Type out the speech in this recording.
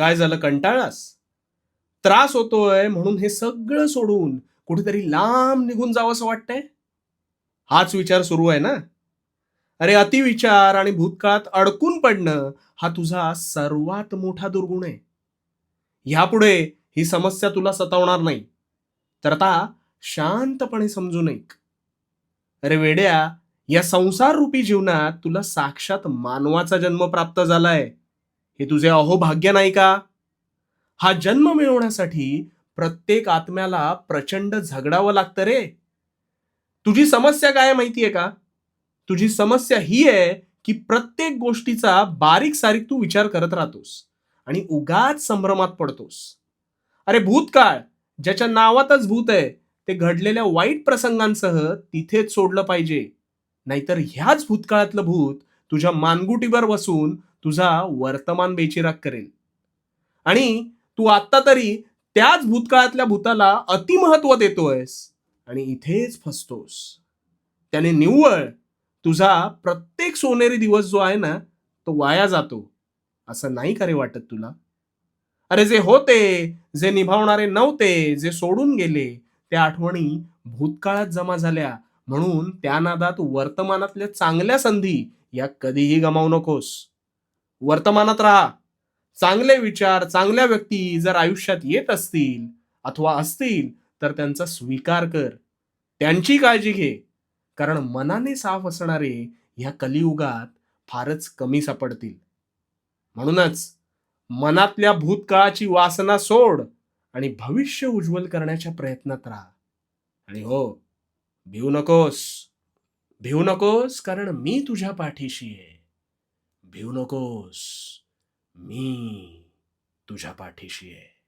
काय झालं? कंटाळास? त्रास होतोय म्हणून हे सगळं सोडून कुठेतरी लांब निघून जावंसं वाटतंय? हाच विचार सुरू आहे ना? अरे अतिविचार आणि भूतकाळात अडकून पडणं हा तुझा सर्वात मोठा दुर्गुण आहे. ह्यापुढे ही समस्या तुला सतावणार नाही. तर आता शांतपणे समजून ऐक. अरे वेड्या या संसार रूपी जीवनात तुला साक्षात मानवाचा जन्म प्राप्त झालाय. हे तुझे अहो भाग्य नाही का? हा जन्म मिळवण्यासाठी प्रत्येक आत्म्याला प्रचंड झगडावं लागतं रे. तुझी समस्या काय माहितीये का? तुझी समस्या ही आहे की प्रत्येक गोष्टीचा बारीक सारीक तू विचार करत राहतोस आणि उगाच संभ्रमात पडतोस. अरे भूतकाळ ज्याच्या नावातच भूत आहे ते घडलेल्या वाईट प्रसंगांसह तिथेच सोडलं पाहिजे. नाहीतर ह्याच भूतकाळातलं भूत तुझ्या मानगुटीवर बसून तुझा वर्तमान बेचिराग करेल. आणि तू आत्ता तरी त्याच भूतकाळातल्या भूताला अतिमहत्व देतोयस आणि इथेच फसतोस. त्याने निव्वळ तुझा प्रत्येक सोनेरी दिवस जो आहे ना तो वाया जातो. असं नाही का रे वाटत तुला? अरे जे होते जे निभावणारे नव्हते जे सोडून गेले त्या आठवणी भूतकाळात जमा झाल्या. म्हणून त्या नादात वर्तमानातल्या चांगल्या संधी या कधीही गमावू नकोस. वर्तमानात राहा. चांगले विचार चांगल्या व्यक्ती जर आयुष्यात येत असतील अथवा असतील तर त्यांचा स्वीकार कर. त्यांची काळजी घे. कारण मनाने साफ असणारे ह्या कलियुगात फारच कमी सापडतील. म्हणूनच मनातल्या भूतकाळाची वासना सोड आणि भविष्य उज्ज्वल करण्याच्या प्रयत्नात राहा. आणि हो भिवू नकोस. भिवू नकोस कारण मी तुझ्या पाठीशी आहे. भिवू नकोस. मी तुझ्या पाठीशी आहे.